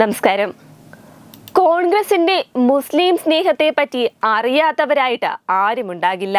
നമസ്കാരം. കോൺഗ്രസിന്റെ മുസ്ലിം സ്നേഹത്തെ പറ്റി അറിയാത്തവരായിട്ട് ആരുമുണ്ടാകില്ല.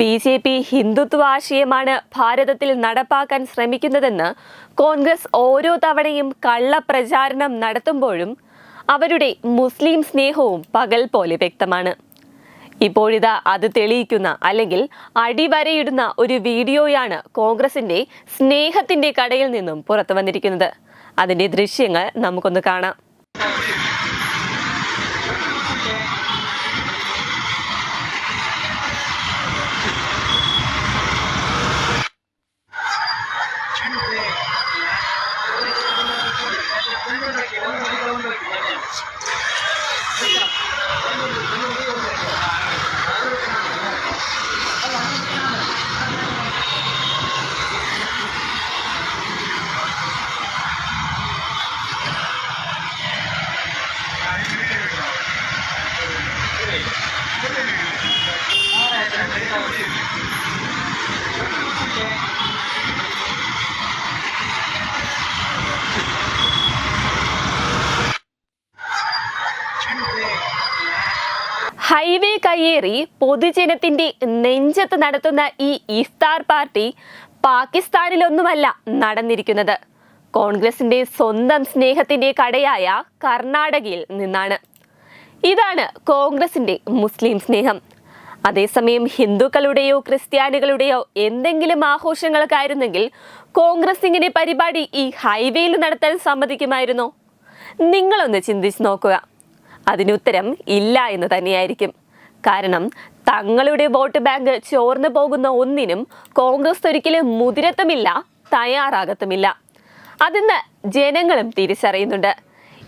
ബി ജെ പി ഹിന്ദുത്വ ആശയമാണ് ഭാരതത്തിൽ നടപ്പാക്കാൻ ശ്രമിക്കുന്നതെന്ന് കോൺഗ്രസ് ഓരോ തവണയും കള്ളപ്രചാരണം നടത്തുമ്പോഴും അവരുടെ മുസ്ലിം സ്നേഹവും പകൽ പോലെ വ്യക്തമാണ്. ഇപ്പോഴിതാ അത് തെളിയിക്കുന്ന അല്ലെങ്കിൽ അടിവരയിടുന്ന ഒരു വീഡിയോയാണ് കോൺഗ്രസിന്റെ സ്നേഹത്തിന്റെ കടയിൽ നിന്നും പുറത്തു വന്നിരിക്കുന്നത്. അതിന്റെ ദൃശ്യങ്ങൾ നമുക്കൊന്ന് കാണാം. ഹൈവേ കയ്യേറി പൊതുജനത്തിന്റെ നെഞ്ചത്ത് നടത്തുന്ന ഈ ഇഫ്താർ പാർട്ടി പാകിസ്ഥാനിലൊന്നുമല്ല നടന്നിരിക്കുന്നത്. കോൺഗ്രസിന്റെ സ്വന്തം സ്നേഹത്തിന്റെ കടയായ കർണാടകയിൽ നിന്നാണ്. ഇതാണ് കോൺഗ്രസിന്റെ മുസ്ലിം സ്നേഹം. അതേസമയം ഹിന്ദുക്കളുടെയോ ക്രിസ്ത്യാനികളുടെയോ എന്തെങ്കിലും ആഘോഷങ്ങൾക്കായിരുന്നെങ്കിൽ കോൺഗ്രസ് ഇങ്ങനെ പരിപാടി ഈ ഹൈവേയിൽ നടത്താൻ സമ്മതിക്കുമായിരുന്നോ? നിങ്ങളൊന്ന് ചിന്തിച്ചു നോക്കുക. അതിനുത്തരം ഇല്ല എന്ന് തന്നെയായിരിക്കും. കാരണം തങ്ങളുടെ വോട്ട് ബാങ്ക് ചോർന്നു പോകുന്ന ഒന്നിനും കോൺഗ്രസ് ഒരിക്കലും മുതിരത്തുമില്ല തയ്യാറാകത്തുമില്ല. അതിന്ന് ജനങ്ങളും തിരിച്ചറിയുന്നുണ്ട്.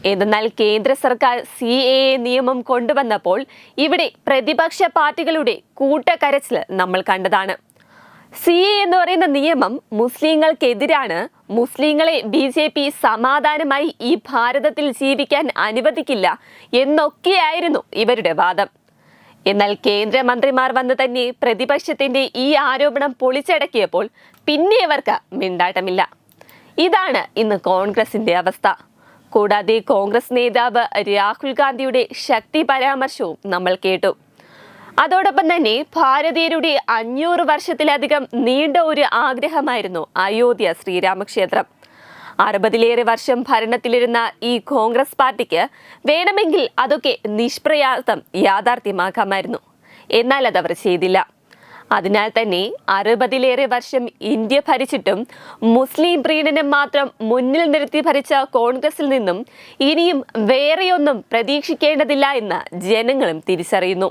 എന്നാൽ കേന്ദ്ര സർക്കാർ സി എ എ നിയമം കൊണ്ടുവന്നപ്പോൾ ഇവിടെ പ്രതിപക്ഷ പാർട്ടികളുടെ കൂട്ടക്കരച്ചിൽ നമ്മൾ കണ്ടതാണ്. സി എ എന്ന് പറയുന്ന നിയമം മുസ്ലിങ്ങൾക്കെതിരാണ്. മുസ്ലിങ്ങളെ ബി ജെ പി സമാധാനമായി ഈ ഭാരതത്തിൽ ജീവിക്കാൻ അനുവദിക്കില്ല എന്നൊക്കെയായിരുന്നു ഇവരുടെ വാദം. എന്നാൽ കേന്ദ്രമന്ത്രിമാർ വന്ന് തന്നെ പ്രതിപക്ഷത്തിന്റെ ഈ ആരോപണം പൊളിച്ചടക്കിയപ്പോൾ പിന്നെ അവർക്ക് മിണ്ടാട്ടമില്ല. ഇതാണ് ഇന്ന് കോൺഗ്രസിന്റെ അവസ്ഥ. കൂടാതെ കോൺഗ്രസ് നേതാവ് രാഹുൽ ഗാന്ധിയുടെ ശക്തി പരാമർശവും നമ്മൾ കേട്ടു. അതോടൊപ്പം തന്നെ ഭാരതീയരുടെ അഞ്ഞൂറ് വർഷത്തിലധികം നീണ്ട ഒരു ആഗ്രഹമായിരുന്നു അയോധ്യ ശ്രീരാമക്ഷേത്രം. അറുപതിലേറെ വർഷം ഭരണത്തിലിരുന്ന ഈ കോൺഗ്രസ് പാർട്ടിക്ക് വേണമെങ്കിൽ അതൊക്കെ നിഷ്പ്രയാസം യാഥാർത്ഥ്യമാക്കാമായിരുന്നു. എന്നാൽ അതവർ ചെയ്തില്ല. അതിനാൽ തന്നെ അറുപതിലേറെ വർഷം ഇന്ത്യ ഭരിച്ചിട്ടും മുസ്ലിം പ്രീണനം മാത്രം മുന്നിൽ നിർത്തി ഭരിച്ച കോൺഗ്രസിൽ നിന്നും ഇനിയും വേറെയൊന്നും പ്രതീക്ഷിക്കേണ്ടതില്ല എന്ന് ജനങ്ങളും തിരിച്ചറിയുന്നു.